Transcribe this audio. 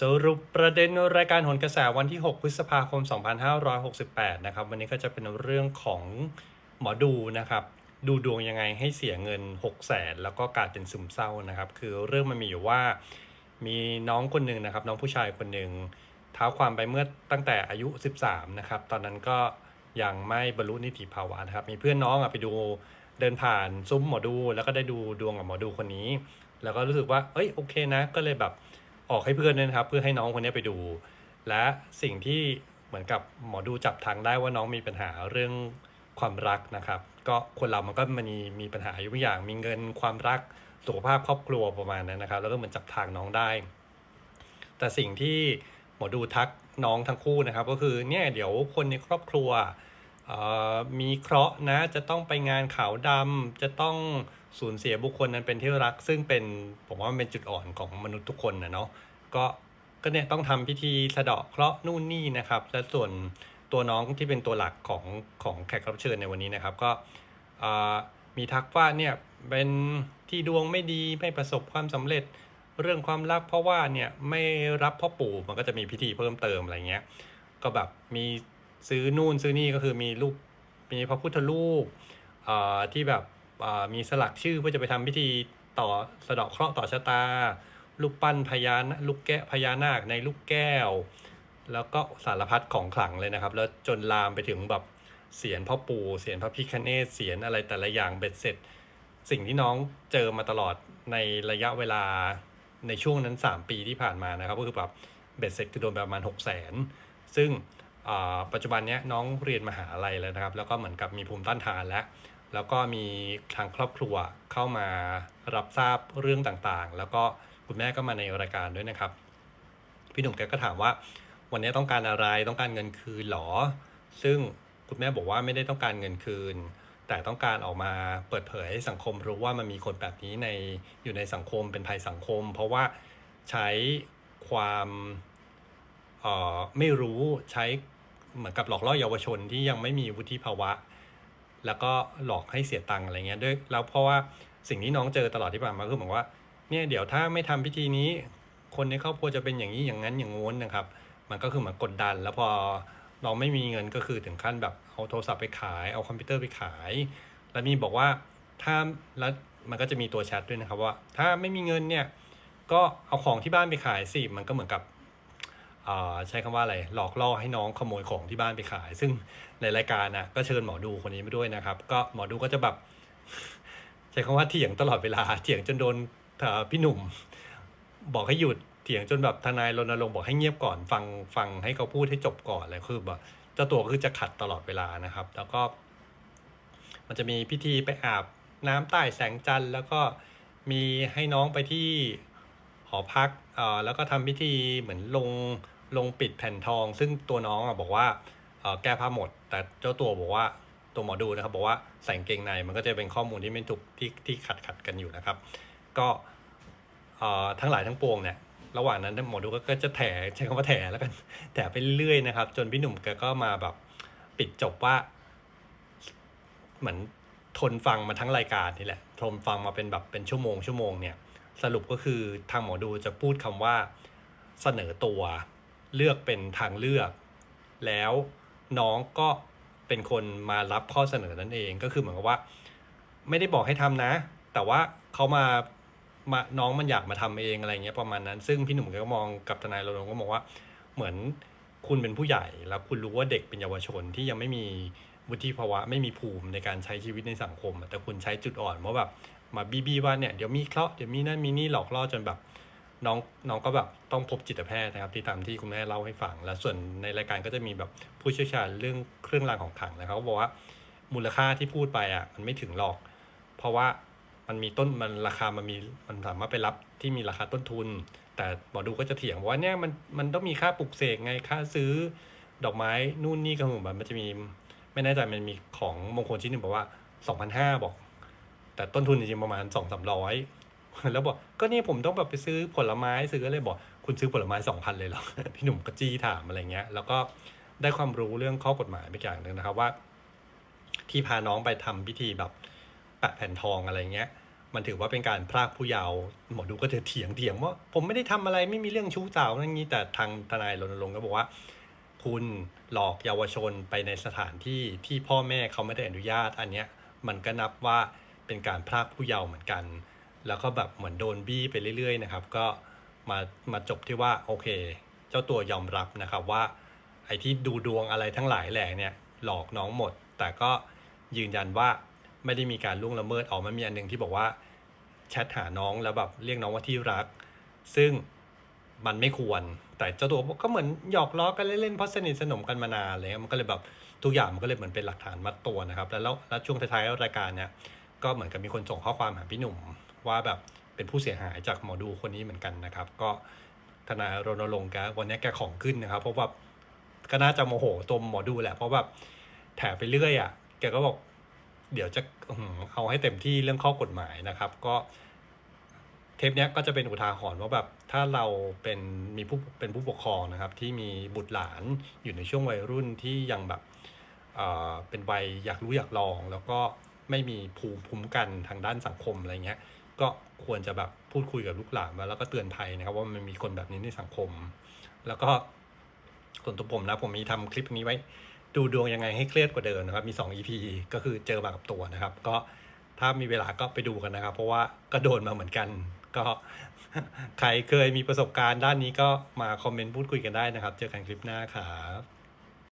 สรุปประเด็นรายการหนกระแสวันที่ 6 พฤษภาคม 2568 นะครับ วันนี้ก็จะเป็นเรื่องของหมอดูนะครับ ดูดวงยังไงให้เสียเงิน 6 0แสนแล้วก็กลายเป็นซึมเศร้านะครับ คือเรื่องมันมีอยู่ว่ามีน้องคนหนึ่งนะครับ น้องผู้ชายคนหนึ่งเท้าความไปเมื่อตั้งแต่อายุ 13 นะครับ ตอนนั้นก็ยังไม่บรรลุนิติภาวะนะครับ มีเพื่อนน้องอะไปดูเดินผ่านซุ้มหมอดู แล้วก็ได้ดูดวงกับหมอดูคนนี้ แล้วก็รู้สึกว่า เอ้ยโอเคนะ ก็เลยแบบ ออกให้เพื่อนด้วยนะครับ เพื่อให้น้องคนนี้ไปดู และสิ่งที่เหมือนกับหมอดูจับทางได้ว่าน้องมีปัญหาเรื่องความรักนะครับ ก็คนเรามันก็มันมีมีปัญหาอยู่บางอย่าง มีเงินความรักสุขภาพครอบครัวประมาณนั้นนะครับ แล้วก็เหมือนจับทางน้องได้ แต่สิ่งที่หมอดูทักน้องทั้งคู่นะครับ ก็คือเนี่ยเดี๋ยวคนในครอบครัวมีเคราะห์นะจะต้องไปงานขาวดำจะต้อง สูญเสียบุคคลนั้นเป็นที่รัก ซึ่งเป็นผมว่ามันเป็นจุดอ่อนของมนุษย์ทุกคนนะเนาะก็ก็เนี่ยต้องทำพิธีสะเดาะเคราะห์นู่นนี่นะครับ และส่วนตัวน้องที่เป็นตัวหลักของของแขกรับเชิญในวันนี้นะครับ ก็มีทักว่าเนี่ยเป็นที่ดวงไม่ดีไม่ประสบความสำเร็จเรื่องความรักเพราะว่าเนี่ยไม่รับพ่อปู่มันก็จะมีพิธีเพิ่มเติมอะไรเงี้ยก็แบบมีซื้อนู่นซื้อนี่ก็คือมีรูปมีพระพุทธรูปที่แบบ มีสลักชื่อเพื่อจะไปทำพิธีต่อสะเดาะเคราะห์ต่อชะตา ลูกปั้นพญานาลูกแก้พญานาคในลูกแก้ว แล้วก็สารพัดของขลังเลยนะครับ แล้วจนลามไปถึงแบบเสียนพ่อปู่เสียนพระพิคเนศเสียนอะไรแต่ละอย่างเบ็ดเสร็จ สิ่งที่น้องเจอมาตลอดในระยะเวลาในช่วงนั้น 3 ปีที่ผ่านมานะครับ ก็คือแบบเบ็ดเสร็จคือโดนประมาณ 6 0 0 0 0นซึ่งปัจจุบันนี้น้องเรียนมหาลัยแล้วนะครับ แล้วก็เหมือนกับมีภูมิต้านทานแล้ว แล้วก็มีทางครอบครัวเข้ามารับทราบเรื่องต่างๆ แล้วก็คุณแม่ก็มาในรายการด้วยนะครับ พี่หนุ่มแกก็ถามว่า วันนี้ต้องการอะไรต้องการเงินคืนหรอ ซึ่งคุณแม่บอกว่าไม่ได้ต้องการเงินคืน แต่ต้องการออกมาเปิดเผยให้สังคมรู้ว่ามันมีคนแบบนี้ในอยู่ในสังคมเป็นภัยสังคม เพราะว่าใช้ความออไม่รู้ใช้เหมือนกับหลอกล่อเยาวชนที่ยังไม่มีวุฒิภาวะ แล้วก็หลอกให้เสียตังค์อะไรเงี้ยด้วยแล้วเพราะว่าสิ่งที่น้องเจอตลอดที่ผ่านมาคือเหมือนว่าเนี่ยเดี๋ยวถ้าไม่ทำพิธีนี้ คนในครอบครัวจะเป็นอย่างนี้อย่างนั้นอย่างงู้นนะครับ มันก็คือเหมือนกดดัน แล้วพอเราไม่มีเงินก็คือถึงขั้นแบบเอาโทรศัพท์ไปขาย เอาคอมพิวเตอร์ไปขาย แล้วมีบอกว่าถ้าแล้วมันก็จะมีตัวแชทด้วยนะครับว่า ถ้าไม่มีเงินเนี่ยก็เอาของที่บ้านไปขายสิมันก็เหมือนกับ ใช้คำว่าอะไรหลอกล่อให้น้องขโมยของที่บ้านไปขาย ซึ่งในรายการนะก็เชิญหมอดูคนนี้มาด้วยนะครับ ก็หมอดูก็จะแบบใช้คำว่าเถียงตลอดเวลาเถียงจนโดนพี่หนุ่ม บอกให้หยุดเถียงจนแบบทนายรณรงค์บอกให้เงียบก่อนฟังฟังให้เขาพูดให้จบก่อนอะไรคือแบบเจ้าตัวคือจะขัดตลอดเวลานะครับ แล้วก็ มันจะมีพิธีไปอาบน้ำใต้แสงจันทร์แล้วก็มีให้น้องไปที่ อพักเอ่อแล้วก็ทำพิธีเหมือนลงลงปิดแผ่นทอง ซึ่งตัวน้องอะบอกว่าแก้ผ้าหมด แต่เจ้าตัวบอกว่าตัวหมอดูนะครับบอกว่าใส่งเกงในมันก็จะเป็นข้อมูลที่ไม่ถูกที่ที่ขัดขัดกันอยู่นะครับ ก็เอ่อทั้งหลายทั้งปวงเนี่ยระหว่างนั้นหมอดูก็จะแถใช้คำว่าแถแล้วกันแถไปเรื่อยๆนะครับ จนพี่หนุ่มแกก็มาแบบปิดจบว่า เหมือนทนฟังมาทั้งรายการนี่แหละทนฟังมาเป็นแบบเป็นชั่วโมงชั่วโมงเนี่ย สรุปก็คือทางหมอดูจะพูดคำว่า เสนอตัว เลือกเป็นทางเลือก แล้วน้องก็เป็นคนมารับข้อเสนอนั่นเองก็คือเหมือนกับว่า ไม่ได้บอกให้ทำนะ แต่ว่าเขามามาน้องมันอยากมาทำเองอะไรเงี้ยประมาณนั้น ซึ่งพี่หนุ่มก็มองกับทนายรณรงค์ก็มองว่าเหมือนคุณเป็นผู้ใหญ่แล้วคุณรู้ว่าเด็กเป็นเยาวชนที่ยังไม่มีวุฒิภาวะไม่มีภูมิในการใช้ชีวิตในสังคม แต่คุณใช้จุดอ่อนว่าแบบ มาบีบีว่าเนี่ยเดี๋ยวมีเคราะห์เดี๋ยวมีนั่นมีนี่หลอกล่อจนแบบน้องน้องก็แบบต้องพบจิตแพทย์นะครับที่ตามที่คุณแม่เล่าให้ฟัง แล้วส่วนในรายการก็จะมีแบบผู้เชี่ยวชาญเรื่องเครื่องรางของขลังนะครับเขาบอกว่ามูลค่าที่พูดไปอะมันไม่ถึงหรอก เพราะว่ามันมีต้นมันราคามันมีมันสามารถไปรับที่มีราคาต้นทุน แต่หมอดูก็จะเถียงว่าเนี่ยมันมันต้องมีค่าปลูกเสกไงค่าซื้อดอกไม้นู่นนี่ก็เหมือนแบบมันจะมีไม่แน่ใจมันมีของมงคลชิ้นหนึ่งบอกว่าสองพันห้าบอก แต่ต้นทุนจริงๆประมาณสองสามร้อยแล้วบอกก็นี่ผมต้องแบบไปซื้อผลไม้ซื้ออะไรบอก คุณซื้อผลไม้สองพันเลยเหรอพี่หนุ่มก็จี้ถามอะไรเงี้ย แล้วก็ได้ความรู้เรื่องข้อกฎหมายไปอย่างหนึ่งนะครับว่า ที่พาน้องไปทำพิธีแบบแปะแผ่นทองอะไรเงี้ย มันถือว่าเป็นการพรากผู้เยาว์หมอดูก็จะเถียงเถียงว่า ผมไม่ได้ทำอะไรไม่มีเรื่องชู้สาวนั่นนี้แต่ทางทนายรณรงค์ก็บอกว่า คุณหลอกเยาวชนไปในสถานที่ที่พ่อแม่เขาไม่ได้อนุญาต อันเนี้ยมันก็นับว่า เป็นการพรากผู้เยาว์เหมือนกัน แล้วก็แบบเหมือนโดนบี้ไปเรื่อยๆนะครับ ก็มามาจบที่ว่าโอเค เจ้าตัวยอมรับนะครับว่า ไอ้ที่ดูดวงอะไรทั้งหลายแหล่เนี่ยหลอกน้องหมด แต่ก็ยืนยันว่าไม่ได้มีการล่วงละเมิดออกมามีอันหนึ่งที่บอกว่าแชทหาน้องแล้วแบบเรียกน้องว่าที่รัก ซึ่งมันไม่ควร แต่เจ้าตัวก็เหมือนหยอกล้อกันเล่นๆเพราะสนิทสนมกันมานานเลยมันก็เลยแบบทุกอย่างมันก็เลยเหมือนเป็นหลักฐานมัดตัวนะครับ แล้วแล้วแล้วช่วงท้ายๆรายการเนี่ย ก็เหมือนกับมีคนส่งข้อความหาพี่หนุ่มว่าแบบเป็นผู้เสียหายจากหมอดูคนนี้เหมือนกันนะครับ ก็ทนายรณรงค์แกวันนี้แกของขึ้นนะครับ เพราะว่าก็น่าจะโมโหตัวหมอดูแหละ เพราะแบบแถไปเรื่อยอะแกก็บอกเดี๋ยวจะเอาให้เต็มที่เรื่องข้อกฎหมายนะครับ ก็เทปนี้ก็จะเป็นอุทาหรณ์ว่าแบบถ้าเราเป็นมีผู้เป็นผู้ปกครองนะครับ ที่มีบุตรหลานอยู่ในช่วงวัยรุ่นที่ยังแบบเเป็นวัยอยากรู้อยากลอง แล้วก็ ไม่มีภูมิคุ้มกันทางด้านสังคมอะไรเงี้ย ก็ควรจะแบบพูดคุยกับลูกหลานมาแล้วก็เตือนภัยนะครับว่ามันมีคนแบบนี้ในสังคม แล้วก็ส่วนตัวผมนะผมมีทำคลิปนี้ไว้ดูดวงยังไงให้เครียดกว่าเดิมนะครับ มี 2 EP ก็คือเจอมากับตัวนะครับ ก็ถ้ามีเวลาก็ไปดูกันนะครับ เพราะว่าก็โดนมาเหมือนกัน ก็ใครเคยมีประสบการณ์ด้านนี้ก็มาคอมเมนต์พูดคุยกันได้นะครับ เจอกันคลิปหน้าครับ